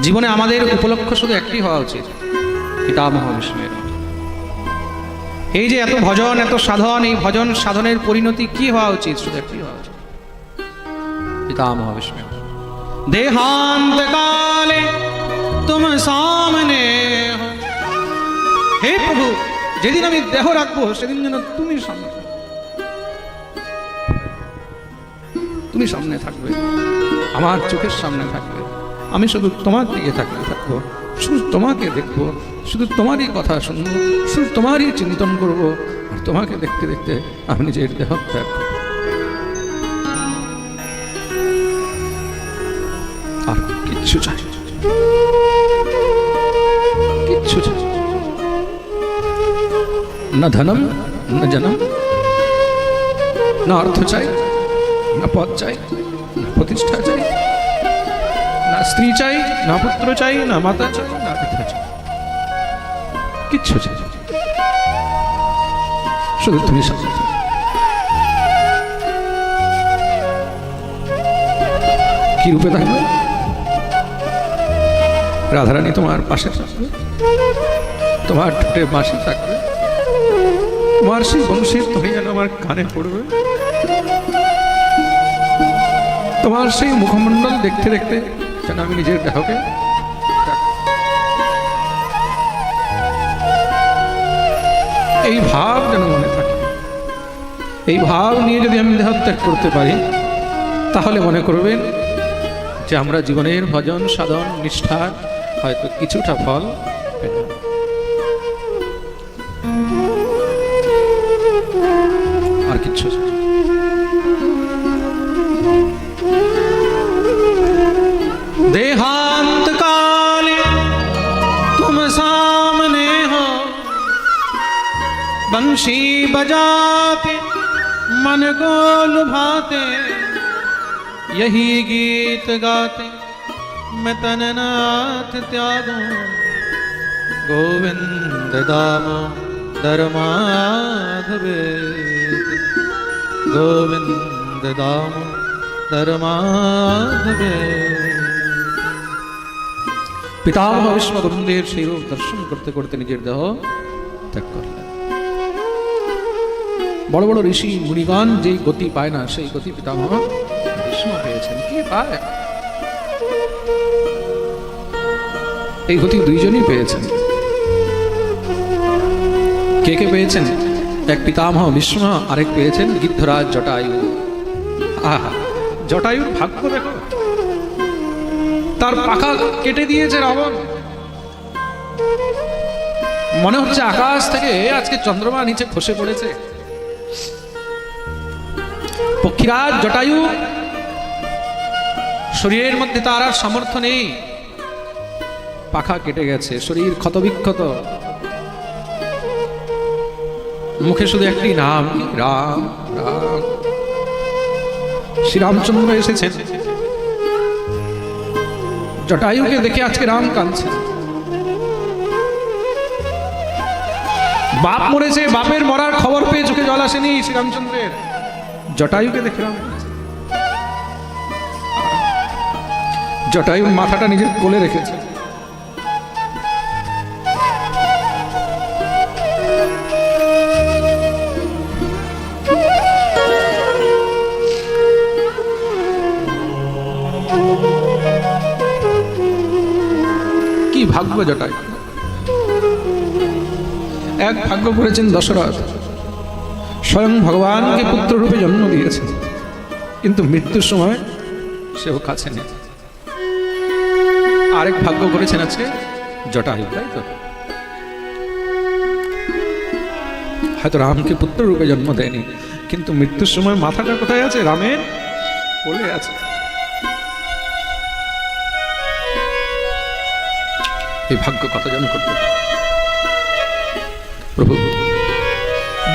জীবনে আমাদের উপলক্ষ শুধু একটি হওয়া উচিত পিতামহ বিষ্ণুয়ের এই যে এত ভজন, এত সাধন, এই ভজন সাধনের পরিণতি কি হওয়া উচিত, শুধু একটি হওয়া উচিত? পিতামহ বিষ্ণু দেহান্ত কালে তুম সামনে হে প্রভু, যেদিন আমি দেহ রাখব, সেদিন যেন তুমি সামনে তুমি সামনে থাকবে, আমার চোখের সামনে থাকবে। আমি শুধু তোমার দিকে থাকতে থাকব, শুধু তোমাকে দেখব, শুধু তোমারই কথা শুনব, শুধু তোমারই চিন্তন করব, আর তোমাকে দেখতে দেখতে আমি নিজের দেহ ত্যাগ। আর কিচ্ছু চাই কিচ্ছু চাই না। ধনম, না জনম, না অর্থ চাই, না পদ চাই, না প্রতিষ্ঠা চাই না স্ত্রী চাই, না পুত্র চাই, না মাতা চাই, না পিতা চাই। কিচ্ছু চাই। শুধু তুমি কি রূপে থাকবে? রাধারানী তোমার পাশে থাকবে। তোমার ঠোঁটে বাঁশি থাকবে। তোমার সেই বংশীর ধ্বনি যেন আমার কানে পড়বে। তোমার সেই মুখমণ্ডল দেখতে দেখতে যেন আমি নিজের দেহকে এই ভাব যেন মনে থাকে। এই ভাব নিয়ে যদি আমি দেহ ত্যাগ করতে পারি, তাহলে মনে করবেন যে আমরা জীবনের ভজন, সাধন নিষ্ঠার হয়তো কিছুটা ফল আর কিচ্ছু। बंशी बजाते, मन को लुभाते, यही गीत गाते, मैं तननाथ त्यागो, गोविंद दामो धर्माधवे। गोविंद दामो धर्माधवे। पितामह विश्व गुरुदेव श्रीरूप दर्शन करते करते निजी देह तक कर ले। বড় বড় ঋষি মুনিগণ যেই গতি পায় না, সেই গতি পিতামহ ভীষ্ম পেয়েছেন। কি পায়? এই গতি দুইজনই পেয়েছেন। কে কে পেয়েছেন? এক পিতামহ ভীষ্ম, আরেক পেয়েছেন গিদ্ধরাজ জটায়ু। আহা, জটায়ুর ভাগ্য দেখো। তার পাখা কেটে দিয়েছে রাবণ। মনে হচ্ছে আকাশ থেকে আজকে চন্দ্রমা নিচে খসে পড়েছে। পক্ষীরাজ, জটায়ু। শরীরের মধ্যে তার আর সামর্থ্য নেই। পাখা কেটে গেছে, শরীর ক্ষতবিক্ষত। মুখে শুধু একটি নাম, রাম রাম। শ্রীরামচন্দ্র এসেছেন। জটায়ুকে দেখে আজকে রাম কাঁদছে। বাপ মরেছে, বাপের মরার খবর পেয়ে চোখে জল আসেনি শ্রীরামচন্দ্রের। জটায়ুকে দেখে জটায়ু মাথাটা নিজের কোলে রেখেছে। কি ভাগ্য জটায়। এক ভাগ্য করেছেন দশরথ। স্বয়ং ভগবানকে পুত্ররূপে জন্ম দিয়েছে। কিন্তু মৃত্যুর সময় সেও কাছে নেই। আরেক ভাগ্য করেছেন আজকে জটায়ু, তাই তো? হয়তো রামকে পুত্ররূপে জন্ম দেয়নি, কিন্তু মৃত্যুর সময় মাথাটা কোথায় আছে? রামের বলে আছে। এই ভাগ্য কতজন করতে পারে? প্রভু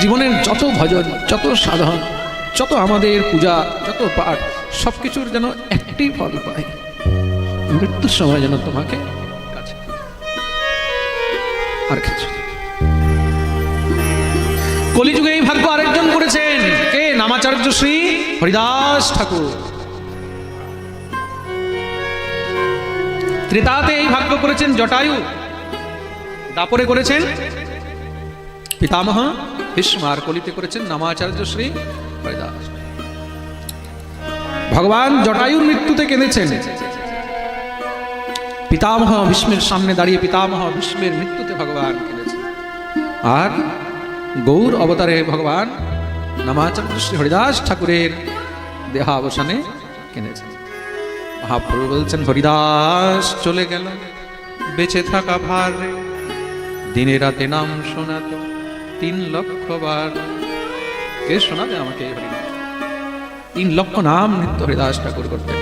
জীবনের যত ভজন, যত সাধন, যত আমাদের পূজা, যত পাঠ সব কিছুর যেন একটি ফল পাই। মৃত্যুর সময় যেন তোমাকে আর কিছু কলিযুগে এই ভাগ্য আরেকজন করেছেন। কে? নামাচার্য শ্রী হরিদাস ঠাকুর। ত্রেতাতে এই ভাগ্য করেছেন জটায়ু। দাপরে করেছেন পিতামহ ভীষ্মার কলিতে করেছেন নামাচার্য শ্রী হরিদাস। ভগবান জটায়ুর মৃত্যুতে কেঁদেছেন। পিতামহ ভীষ্মের সামনে দাঁড়িয়ে পিতামহ ভীষ্মের মৃত্যুতে ভগবান কেঁদেছেন। আর গৌর অবতারে ভগবান নামাচার্য শ্রী হরিদাস ঠাকুরের দেহাবসানে কেঁদেছেন। মহাপ্রভু বলছেন, হরিদাস, চলে গেল। বেঁচে থাকা ভার। দিনে রাতে নাম শোনাতো। তিন লক্ষ বার। কে শোনাবে আমাকে তিন লক্ষ নাম নিত্য হরিদাস ঠাকুর করতেন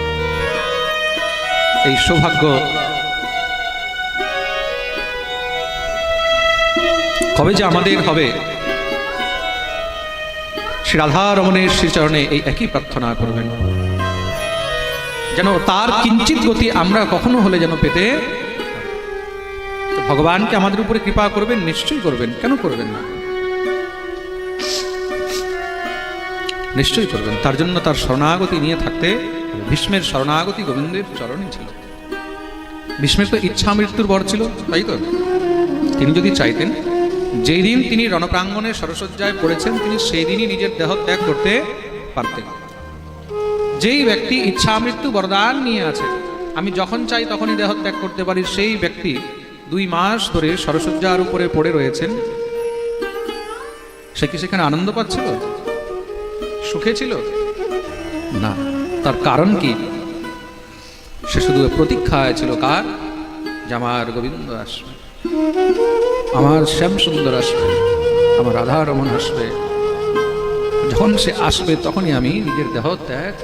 এই সৌভাগ্য কবে যে আমাদের হবে? শ্রী রাধা রমণের শ্রীচরণে এই একই প্রার্থনা করবেন। যেন তার কিঞ্চিত গতি আমরা কখনো হলে যেন পেতে। ভগবানকে আমাদের উপরে কৃপা করবেন, নিশ্চয়ই করবেন, কেন করবেন না? নিশ্চয়ই করবেন। তার জন্য তার শরণাগতি নিয়ে থাকতে ভীষ্মের শরণাগতি গোবিন্দের চরণে ছিল। ভীষ্মের তো ইচ্ছা মৃত্যুর বর ছিল, তাই তো? তিনি যদি চাইতেন, যেই দিন তিনি রণপ্রাঙ্গণে সরসজ্জায় পড়েছেন, তিনি সেই দিনই নিজের দেহ ত্যাগ করতে পারতেন। যেই ব্যক্তি ইচ্ছা মৃত্যু বরদান নিয়ে আছে, আমি যখন চাই তখনই দেহ ত্যাগ করতে পারি, সেই ব্যক্তি দুই মাস ধরে সরসজ্জার উপরে পড়ে রয়েছেন। সে কি সেখানে আনন্দ পাচ্ছিল সুখে ছিল? না, তার কারণ কি? সে শুধু প্রতীক্ষায় ছিল কার? যে আমার গোবিন্দ আসবে। আমার শ্যাম সুন্দর আসবে, আমার রাধারমন আসবে। যখন সে আসবে, তখনই আমি নিজের দেহ ত্যাগ